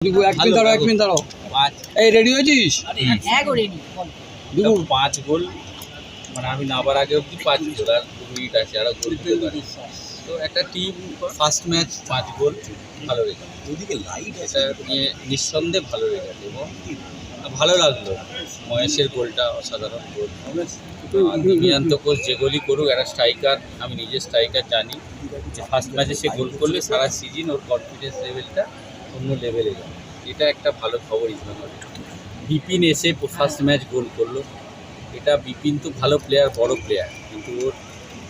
এক মিনিট দাঁড়াও এক মিনিট দাঁড়াও। পাঁচ এই রেডি হয়েছিস? হ্যাঁ পাঁচ গোল মানে আমি নাবার আগে অব্দি পাঁচ গোল আর দু মিনিট আছে আরও গোল তো একটা টিম ফার্স্ট ম্যাচ পাঁচ গোল ভালো রেজাল্ট ওদিকে লাইট এটা নিয়ে নিঃসন্দেহে ভালো রেজাল্ট এবং ভালো লাগল। মহেশের গোলটা অসাধারণ গোল। দিমিয়ান্ত কোচ যে গোলই করুক একটা স্ট্রাইকার আমি নিজে স্ট্রাইকার জানি। যে ফার্স্ট ম্যাচে সে গোল করলে সারা সিজন ওর কনফিডেন্স লেভেলটা অন্য লেভেলে যাবে এটা একটা ভালো খবর ইসলামাবাদের বিপিন এসে ফার্স্ট ম্যাচ গোল করল। এটা বিপিন তো ভালো প্লেয়ার বড় প্লেয়ার কিন্তু ওর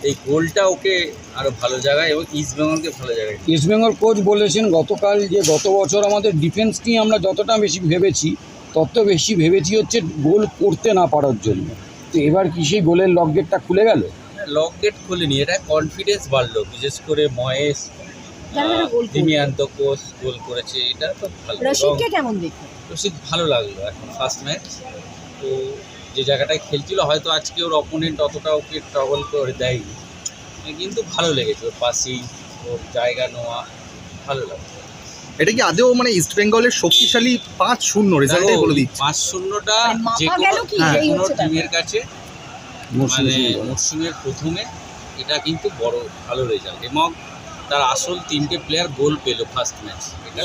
এই গোলটা ওকে আরও ভালো জায়গায় এবং ইস্ট বেঙ্গলকে ভালো জায়গায় ইস্ট বেঙ্গল কোচ বলেছেন গতকাল যে গত বছর আমাদের ডিফেন্স নিয়ে আমরা যতটা বেশি ভেবেছি তত বেশি ভেবেছি হচ্ছে গোল করতে না পারার জন্য। তো এবার কি সেই গোলের লক গেটটা খুলে গেল? লক গেট খুলেনি এটা কনফিডেন্স বাড়লো। বিশেষ করে মহেশ যারা যারা গোল করবে। দিমিয়ান্ত কোচ গোল করেছে এটা তো ভালো রশিদকে কেমন দেখতে রশিদ ভালো লাগল এখন ফার্স্ট ম্যাচ তো যে জায়গাটায় খেলছিল হয়তো আজকে ওর অপোনেন্ট অতটা ওকে ট্রাবল করে দেয়নি। কিন্তু ভালো লেগেছে ওর পাসিং ওর জায়গা নেওয়া ভালো লাগছে এটা কি আদেও মানে ইস্ট বেঙ্গলের শক্তিশালী পাঁচ শূন্য রেজাল্টে বলে দিচ্ছে? পাঁচ শূন্যটা মানে যে কোনো। টিমের কাছে মানে মরশুমের প্রথমে এটা কিন্তু বড় ভালো রেজাল্ট এবং তার আসল তিনটে প্লেয়ার গোল পেল ফার্স্ট ম্যাচ এটা